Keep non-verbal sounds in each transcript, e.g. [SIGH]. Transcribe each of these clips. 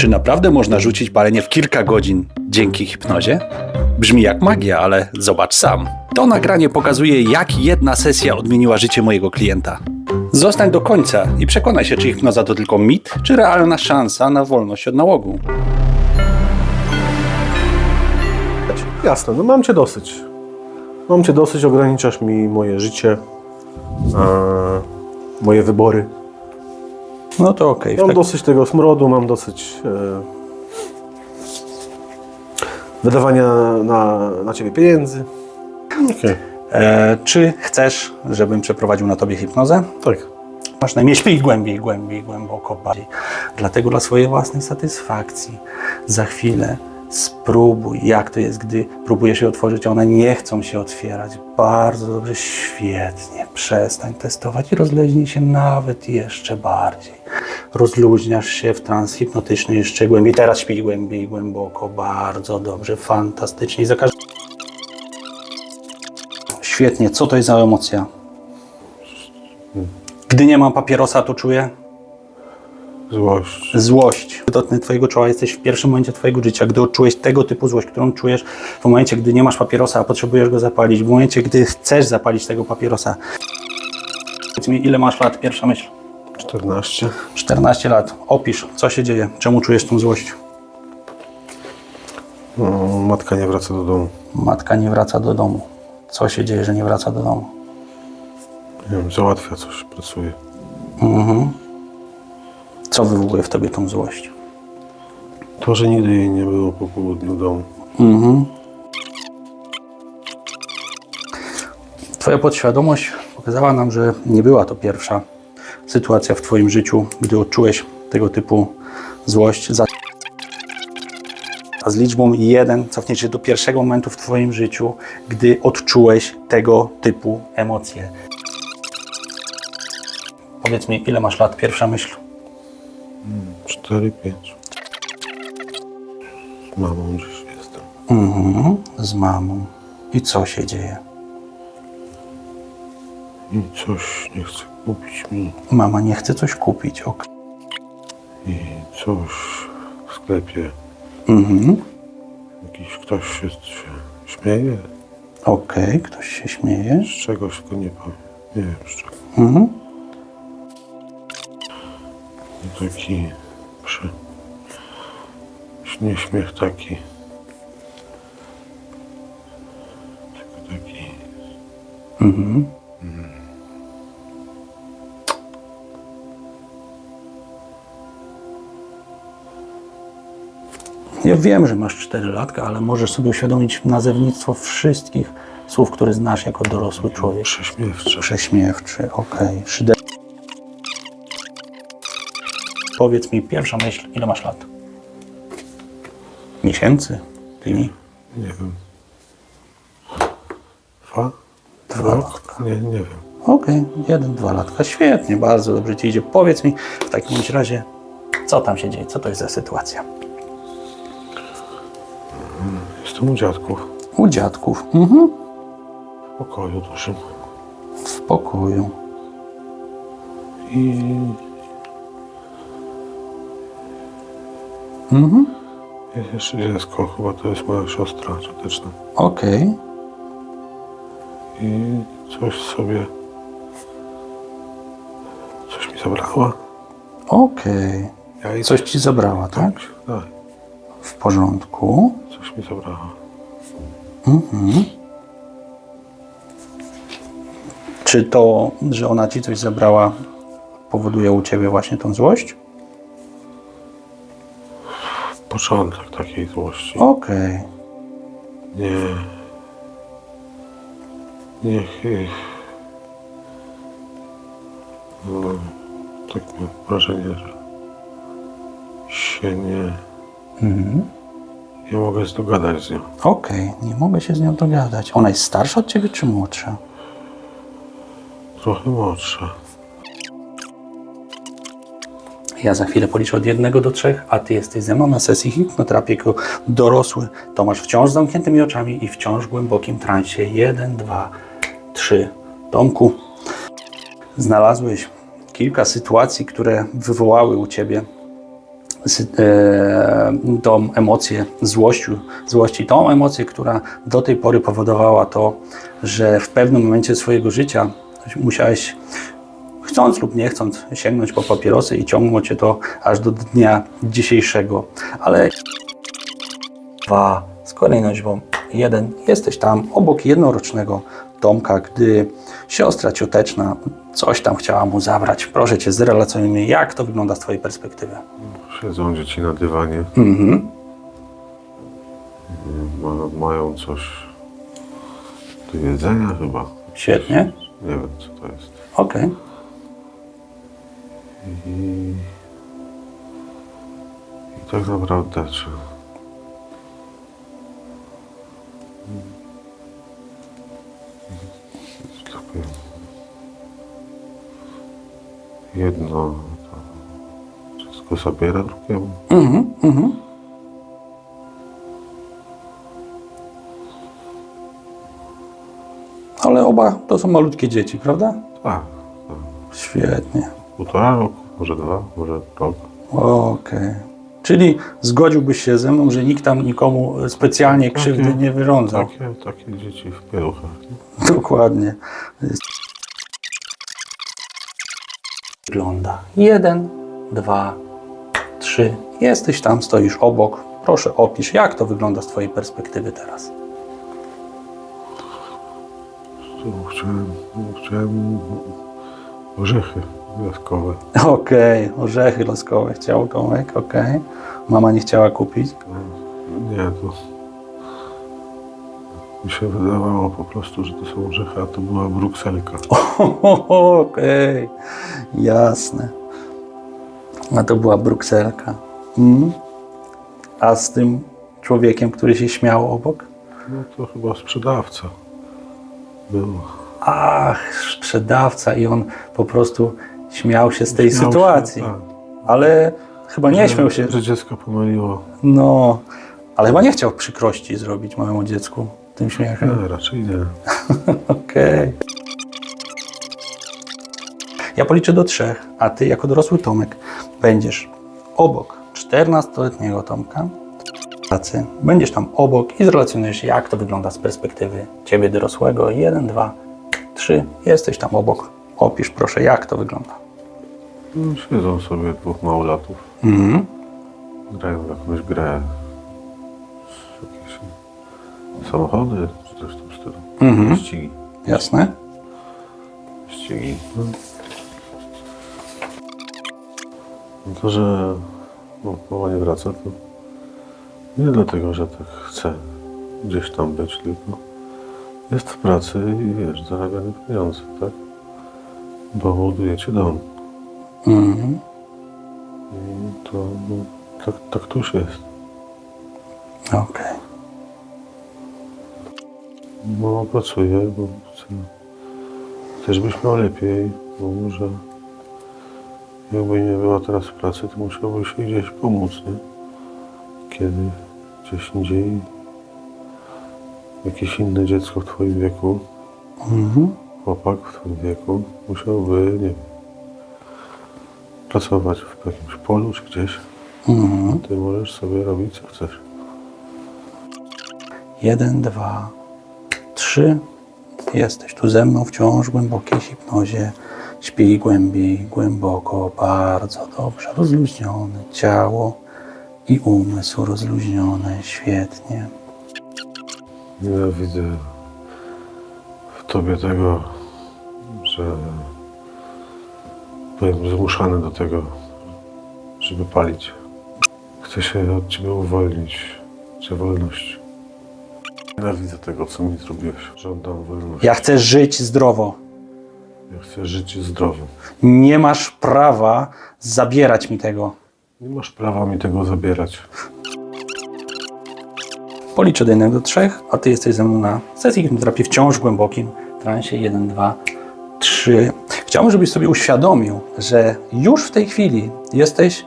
Czy naprawdę można rzucić palenie w kilka godzin dzięki hipnozie? Brzmi jak magia, ale zobacz sam. To nagranie pokazuje, jak jedna sesja odmieniła życie mojego klienta. Zostań do końca i przekonaj się, czy hipnoza to tylko mit, czy realna szansa na wolność od nałogu. Jasne, no mam cię dosyć. Mam cię dosyć, ograniczasz mi moje życie, e, moje wybory. No to okej. Mam tak- dosyć tego smrodu, mam dosyć e, wydawania na, na ciebie pieniędzy. Okej, E, czy chcesz, żebym przeprowadził na tobie hipnozę? tak. Masz najmniej śpij głębiej, głębiej, głęboko, bardziej. Dlatego dla swojej własnej satysfakcji za chwilę spróbuj, jak to jest, gdy próbujesz je otworzyć, a one nie chcą się otwierać. Bardzo dobrze, świetnie. Przestań testować i rozleźnij się nawet jeszcze bardziej. Rozluźniasz się w trans hipnotyczny jeszcze głębiej. Teraz śpij głębiej, głęboko, bardzo dobrze, fantastycznie. Za każdym... Świetnie, co to jest za emocja? Gdy nie mam papierosa, to czuję Złość. złość. Dotknę Twojego czoła, jesteś w pierwszym momencie Twojego życia, gdy odczułeś tego typu złość, którą czujesz w momencie, gdy nie masz papierosa, a potrzebujesz go zapalić, w momencie, gdy chcesz zapalić tego papierosa. Powiedz mi, ile masz lat? Pierwsza myśl. 14. 14 lat. Opisz, co się dzieje, czemu czujesz tą złość. No, matka nie wraca do domu. Matka nie wraca do domu. Co się dzieje, że nie wraca do domu? Nie wiem, załatwia coś, pracuje. Co wywołuje w Tobie tą złość? To, że nigdy jej nie było po południu domu. Twoja podświadomość pokazała nam, że nie była to pierwsza sytuacja w Twoim życiu, gdy odczułeś tego typu złość. Za... A z liczbą 1 cofniesz się do pierwszego momentu w Twoim życiu, gdy odczułeś tego typu emocje. Powiedz mi, ile masz lat? Pierwsza myśl. 4, 5. Z mamą dziś jestem. Mhm, z mamą. I co się dzieje? I coś nie chce kupić mi. Mama nie chce coś kupić. Ok. I coś w sklepie. Mhm. Jakiś ktoś się, się śmieje. Okej, ktoś się śmieje. Z czegoś tylko nie powiem. Nie wiem z czego. Mhm. I taki. Nie śmiech taki. Tylko taki. Ja wiem, że masz 4 latka, ale możesz sobie uświadomić nazewnictwo wszystkich słów, które znasz jako dorosły człowiek. Prześmiewcze. Prześmiewczy, okej. Szyde... Powiedz mi, pierwsza myśl, ile masz lat? Miesięcy? Dni? Nie wiem. Dwa? Dwa Rok? Nie, nie wiem. Okej, jeden, dwa latka. Świetnie, bardzo dobrze ci idzie. Powiedz mi w takim bądź razie, co tam się dzieje? Co to jest za sytuacja? Jestem u dziadków. U dziadków. Mhm. W pokoju dużym. W pokoju. I Mhm. Jest jeszcze dziecko, chyba to jest moja siostra cioteczna. Okej. I coś sobie... Coś mi zabrała. Okej. Ja Coś ci zabrała, tak? Tak, W porządku. coś mi zabrała. Czy to, że ona ci coś zabrała, powoduje u ciebie właśnie tą złość? Początek takiej złości. Okej. Nie. Niech. ich- No, tak mam wrażenie, że się nie. Nie mogę zdogadać z nią. Okej, nie mogę się z nią dogadać. Ona jest starsza od ciebie czy młodsza? Trochę młodsza. Ja za chwilę policzę od jednego do trzech, a ty jesteś ze mną na sesji hipnoterapii jako dorosły Tomasz wciąż z zamkniętymi oczami i wciąż w głębokim transie. Jeden, dwa, trzy. Tomku, znalazłeś kilka sytuacji, które wywołały u ciebie e, tą emocję złości, złości, tą emocję, która do tej pory powodowała to, że w pewnym momencie swojego życia musiałeś chcąc lub nie chcąc sięgnąć po papierosy i ciągnąć cię to aż do dnia dzisiejszego. Ale dwa z kolejnością jeden jesteś tam obok jednorocznego Tomka, gdy siostra cioteczna coś tam chciała mu zabrać. Proszę cię, zrelacjonuj mi, jak to wygląda z twojej perspektywy. Siedzą dzieci na dywanie, Mhm. ma, mają coś do jedzenia chyba. Świetnie. Nie wiem co to jest. Okej. I, i tak naprawdę czy tak jedno to wszystko zabiera drugiemu. Mhm. Mhm. Ale oba to są malutkie dzieci, prawda? Tak, Świetnie. Półtora roku, może dwa, może rok. Okej. Czyli zgodziłbyś się ze mną, że nikt tam nikomu specjalnie krzywdy Takie- nie wyrządzał. Takie, takie dzieci w pieluchach. nie? Dokładnie. Wygląda. Jeden, dwa, trzy. Jesteś tam, stoisz obok. Proszę opisz, jak to wygląda z Twojej perspektywy teraz. Tu Chciałem, chciałem orzechy gwiazdkowe. Okej, orzechy loskowe chciał Tomek, okej. Mama nie chciała kupić. Nie, to mi się wydawało po prostu, że to są orzechy, a to była brukselka. [LAUGHS] Okej, jasne. A to była brukselka. Mm. A z tym człowiekiem, który się śmiał obok? No to chyba sprzedawca był. Ach, sprzedawca i on po prostu śmiał się z tej Śmiał się, sytuacji. tak. Ale chyba nie śmiał się. Że dziecko pomyliło. No, ale chyba nie chciał przykrości zrobić małemu dziecku tym śmiechem. Nie, raczej nie. [LAUGHS] Okej. Ja policzę do trzech, a ty jako dorosły Tomek będziesz obok 14-letniego Tomka pracy. Będziesz tam obok i zrelacjonujesz, jak to wygląda z perspektywy ciebie dorosłego. Jeden, dwa, trzy. Jesteś tam obok. Opisz proszę, jak to wygląda. No, siedzą sobie dwóch małolatów. Mhm. Grają w jakąś grę. Jakieś samochody, czy coś w tym stylu. Mhm. Ścigi. Jasne? ścigi. No. No To, że no, mama nie wraca, to nie dlatego, że tak chce gdzieś tam być, tylko jest w pracy i wiesz, zarabiamy pieniądze, tak? Bo budujecie dom. Mhm. I to no, tak, tak to już jest. Okej. Mama pracuje, bo chce, chce, żebyś miał lepiej, bo że jakby nie była teraz w pracy, to musiałby się gdzieś pomóc, nie? Kiedy gdzieś indziej jakieś inne dziecko w twoim wieku, Mhm. chłopak w twoim wieku musiałby, nie wiem, pracować w jakimś polu czy gdzieś, Mhm. ty możesz sobie robić co chcesz. Jeden, dwa, trzy. Jesteś tu ze mną wciąż w głębokiej hipnozie. Śpij głębiej, głęboko, bardzo dobrze. Rozluźnione ciało i umysł rozluźnione. Świetnie. Nienawidzę w tobie tego, że byłem zmuszany do tego, żeby palić. Chcę się od ciebie uwolnić. Chcę wolności. Nienawidzę tego, co mi zrobiłeś. Żądam wolności. Ja chcę żyć zdrowo. Ja chcę żyć zdrowo. Nie masz prawa zabierać mi tego. Nie masz prawa mi tego zabierać. Policzę od 1 do 3, a ty jesteś ze mną na sesji hipnoterapii wciąż w głębokim transie. 1, 2, 3. Chciałbym, żebyś sobie uświadomił, że już w tej chwili jesteś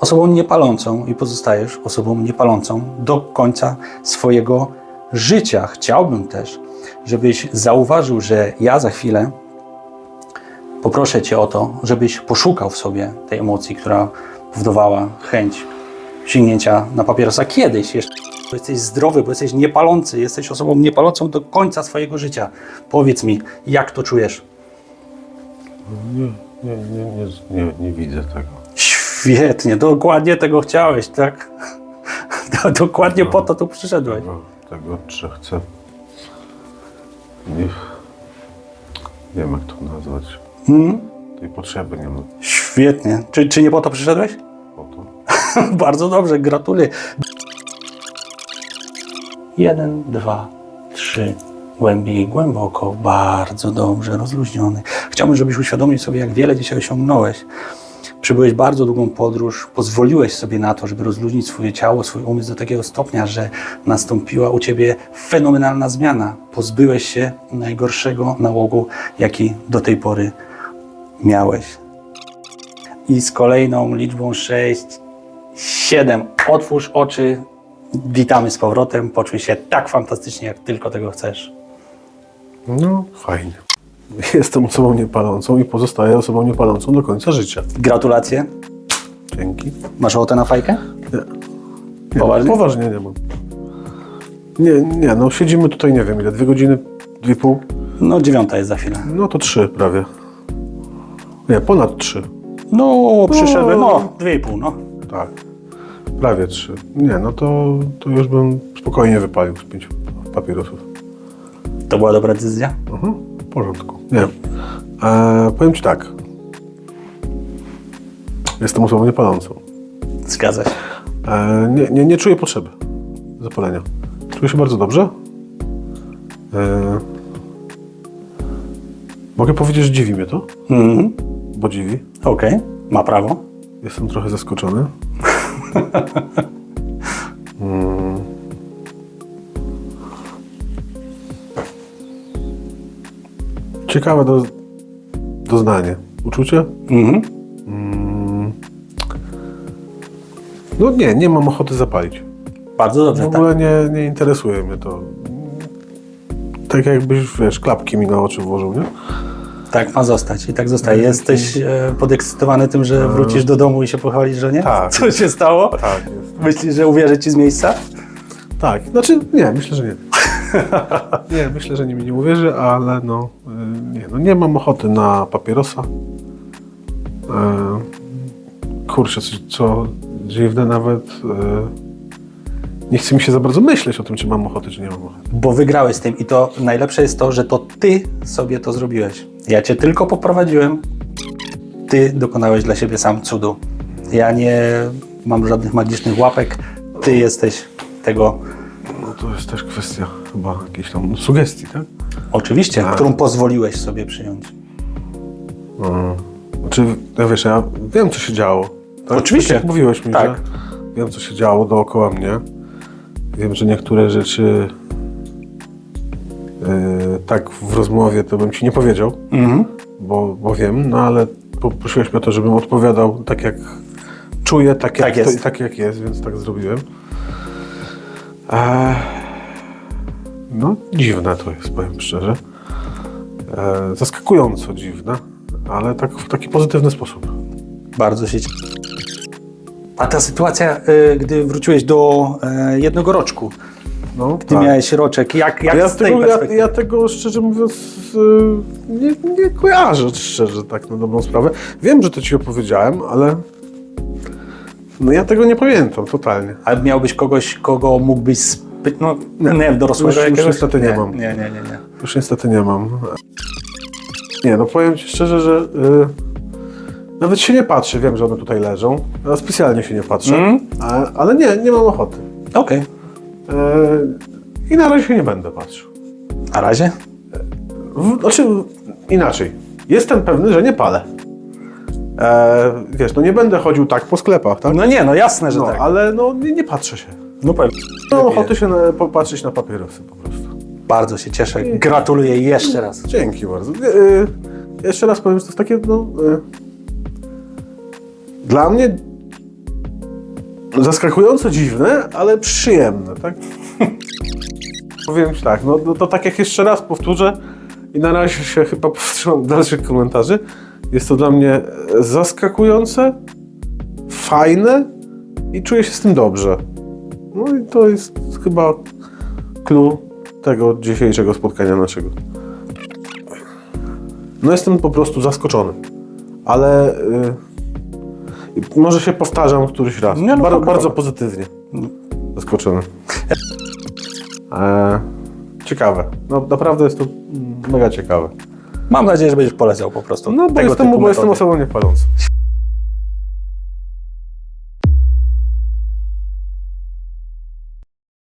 osobą niepalącą i pozostajesz osobą niepalącą do końca swojego życia. Chciałbym też, żebyś zauważył, że ja za chwilę poproszę Cię o to, żebyś poszukał w sobie tej emocji, która powodowała chęć sięgnięcia na papierosa kiedyś jeszcze. Bo jesteś zdrowy, bo jesteś niepalący, jesteś osobą niepalącą do końca swojego życia. Powiedz mi, jak to czujesz? Nie, nie, nie, nie, nie, widzę tego. Świetnie, dokładnie tego chciałeś, tak? [LAUGHS] Dokładnie po to tu przyszedłeś. Tego, tego czy chcę. Nie, nie wiem, jak to nazwać. Mhm. Tej potrzeby nie mam Świetnie. Czy, czy nie po to przyszedłeś? [LAUGHS] po to. Bardzo dobrze, gratuluję. Jeden, dwa, trzy. Głębiej, głęboko, bardzo dobrze, rozluźniony. Chciałbym, żebyś uświadomił sobie, jak wiele dzisiaj osiągnąłeś. Przybyłeś bardzo długą podróż, pozwoliłeś sobie na to, żeby rozluźnić swoje ciało, swój umysł do takiego stopnia, że nastąpiła u ciebie fenomenalna zmiana. Pozbyłeś się najgorszego nałogu, jaki do tej pory miałeś. I z kolejną liczbą 6, 7. Otwórz oczy. Witamy z powrotem. Poczuj się tak fantastycznie, jak tylko tego chcesz. No, fajnie. [LAUGHS] Jestem osobą niepalącą i pozostaję osobą niepalącą do końca życia. Gratulacje. Dzięki. Masz ochotę na fajkę? Nie. Nie, Poważnie? Poważnie nie mam. Nie, nie, no siedzimy tutaj, nie wiem ile, dwie godziny, dwie pół, No, dziewiąta jest za chwilę. no to trzy prawie. Nie, ponad trzy. No, przyszedłem. No, dwie i pół, no. Tak, prawie trzy. Nie, no to, to już bym spokojnie wypalił z pięciu papierosów. To była dobra decyzja? Mhm, w porządku. Nie, e, powiem Ci tak. Jestem osobą niepalącą. Zgadza się. E, nie, nie, nie czuję potrzeby zapalenia. Czuję się bardzo dobrze. E, mogę powiedzieć, że dziwi mnie to, Mhm. bo dziwi. Okej, ma prawo. Jestem trochę zaskoczony. [LAUGHS] Mm. Ciekawe do, doznanie. Uczucie? Mhm. No nie, nie mam ochoty zapalić. Bardzo W dobrze, tak. ogóle nie, nie interesuje mnie to. Tak jakbyś, wiesz, klapki mi na oczy włożył, nie? Tak ma zostać i tak zostaje. Jesteś e, podekscytowany tym, że wrócisz do domu i się pochwalisz, że nie? Tak. Co się stało? Tak, jest. Myślisz, że uwierzy ci z miejsca? Tak, znaczy nie, myślę, że nie. [LAUGHS] nie, myślę, że nie mi nie uwierzy, ale no, y, nie, no nie mam ochoty na papierosa. E, kurczę, co, co dziwne nawet. E, nie chce mi się za bardzo myśleć o tym, czy mam ochotę, czy nie mam ochoty. Bo wygrałeś z tym i to najlepsze jest to, że to ty sobie to zrobiłeś. Ja cię tylko poprowadziłem, ty dokonałeś dla siebie sam cudu. Ja nie mam żadnych magicznych łapek, ty jesteś tego, No to jest też kwestia chyba jakiejś tam sugestii, tak? oczywiście, Tak. którą pozwoliłeś sobie przyjąć. Mm. Znaczy, ja wiesz, ja wiem, co się działo. Tak? Oczywiście. Tak jak mówiłeś mi, Tak. że wiem, co się działo dookoła mnie. Wiem, że niektóre rzeczy yy, tak w rozmowie to bym ci nie powiedział, Mhm. bo, bo wiem, no ale poprosiłeś mnie o to, żebym odpowiadał tak jak czuję, tak jak, Tak jest. To, tak jak jest, więc tak zrobiłem. Eee, no, dziwne to jest, powiem szczerze. Eee, zaskakująco dziwne, ale tak w taki pozytywny sposób. Bardzo się cieszę. A ta sytuacja, y, gdy wróciłeś do y, jednego roczku, No, ty miałeś roczek, jak, jak ja, z tej tego, ja, perspektywy? ja tego szczerze mówiąc y, nie, nie kojarzę szczerze, tak na dobrą sprawę. Wiem, że to ci opowiedziałem, ale no ja tego nie pamiętam totalnie. A miałbyś kogoś, kogo mógłbyś spy... no, nie, Nie. nie dorosłego Już- już niestety nie mam. Nie, nie, nie, nie. Już niestety nie mam. Nie, no powiem ci szczerze, że y, nawet się nie patrzę. Wiem, że one tutaj leżą. Ja specjalnie się nie patrzę, Mm. a, ale nie, nie mam ochoty. Okej. Y, I na razie się nie będę patrzył. Na razie? W, znaczy, inaczej. Jestem pewny, że nie palę. E, wiesz, no nie będę chodził tak po sklepach, tak? No nie, no jasne, że No, tak. ale no nie, nie patrzę się. No pewnie. Mam ochotę się na, popatrzeć na papierosy po prostu. Bardzo się cieszę. Gratuluję jeszcze raz. Dzięki bardzo. E, e, jeszcze raz powiem, że to jest takie, no... E, dla mnie zaskakująco dziwne, ale przyjemne, tak? [LAUGHS] Powiem ci tak, no, no to tak jak jeszcze raz powtórzę i na razie się chyba [LAUGHS] powstrzymam dalszych komentarzy. Jest to dla mnie zaskakujące, fajne i czuję się z tym dobrze. No i to jest chyba clue tego dzisiejszego spotkania naszego. No jestem po prostu zaskoczony, ale y, może się powtarzam któryś raz. Nie, no, Bar- spoko. bardzo pozytywnie zaskoczony. E, ciekawe. No, naprawdę jest to mm, mega ciekawe. Mam nadzieję, że będziesz polecał po prostu. No bo jestem, bo jestem osobą niepalącą.